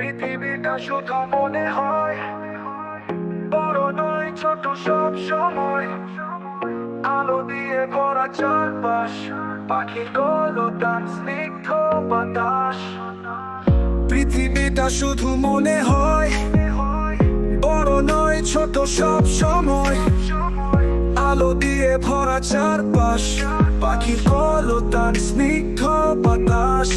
পৃথিবীটা শুধু মনে হয়। বড় নয়, ছোট সব সময়। আলো দিয়ে ভরা চারপাশ। পাখির কলতান স্নিগ্ধ বাতাস। পৃথিবীটা শুধু মনে হয়। বড় নয়, ছোট সব সময়। আলো দিয়ে ভরা চারপাশ, পাখির তার স্নিগ্ধ বাতাস।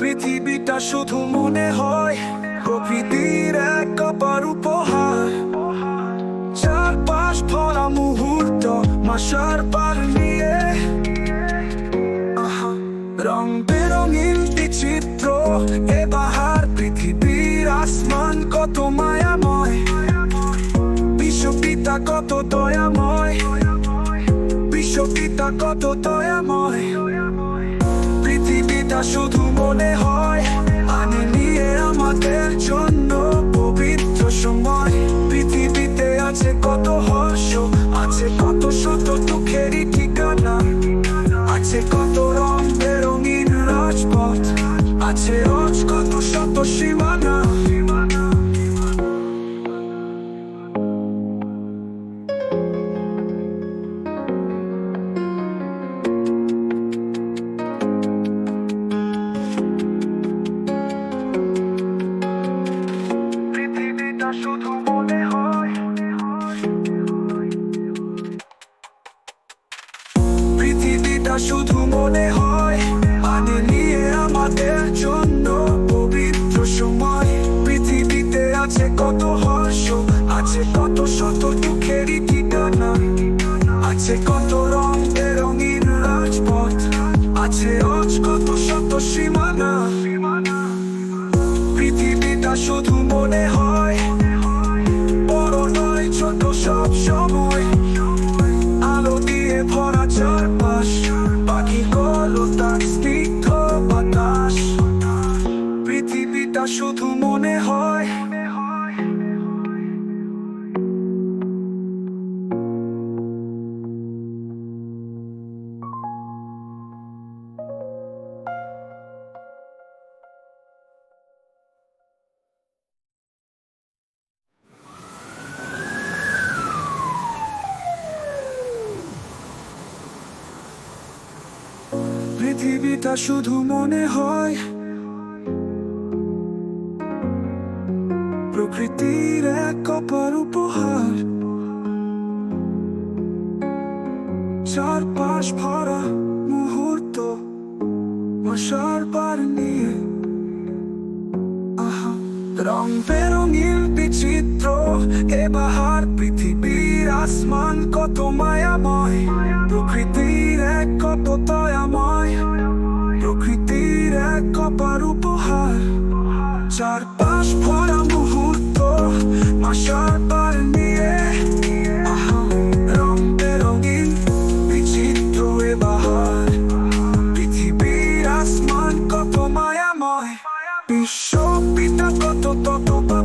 পৃথিবীটা শুধু মনে হয়, প্রকৃতির এক কপার উপহার। চারপাশ ভরা মুহূর্ত মাসার পার দয়াময় বিশ্বপিতা কত দয়াময় পৃথিবীটা শুধু মনে হয়, আনে নিয়ে আমাদের জন্য পবিত্র সময়। পৃথিবীতে আছে কত হর্ষ, আছে কত শত দুঃখেরই ঠিকানা। আছে কত রং বেরঙিন রাজপথ, আছে রোজ কত শত সীমানা। শুধু মনে হয় আনে নিয়ে আমাদের জন্য পবিত্র সময়। পৃথিবীতে আছে কত হর্ষ আছে কত শত দুঃখেরই ঠিকানা। আছে কত রং বেরঙিন রাজপথ, আছে অজ কত শত সীমানা। পৃথিবীটা শুধু মনে হয় পৃথিবীটা শুধু মনে হয়। পৃথিবীটা শুধু মনে হয়। প্রকৃতির এক কপার উপহার। চারপাশ ভরা মুহূর্ত মশার পার নিয়ে। রং বেরঙিন বিচিত্র, এ বাহার পৃথিবীর আসমান কত মায়াময়। প্রকৃতির এক কত দয়াময় প্রকৃতির এক কপার উপহার। চারপাশ Pita, to, to, to, to, to.